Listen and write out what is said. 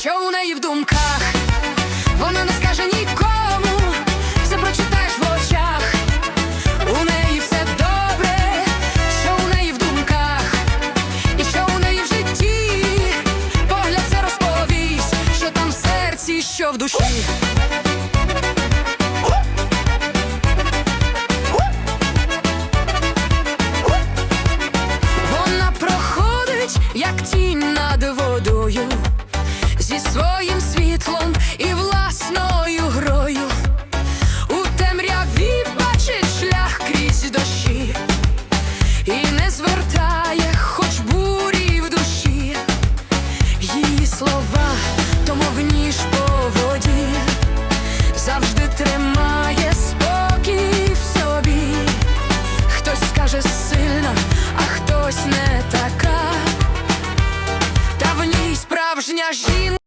що у неї в думках. Вона не скаже нікому, все прочитаєш в очах. У неї все добре, що у неї в думках, і що у неї в житті. Погляд це розповість, що там в серці, що в душі. Як тінь своїм світлом і власною грою. У темряві бачить шлях крізь дощі, і не звертає, хоч бурі в душі. Її слова, то мов ніж по воді, завжди тримає спокій в собі. Хтось скаже сильна, а хтось не така, та в ній справжня жінка.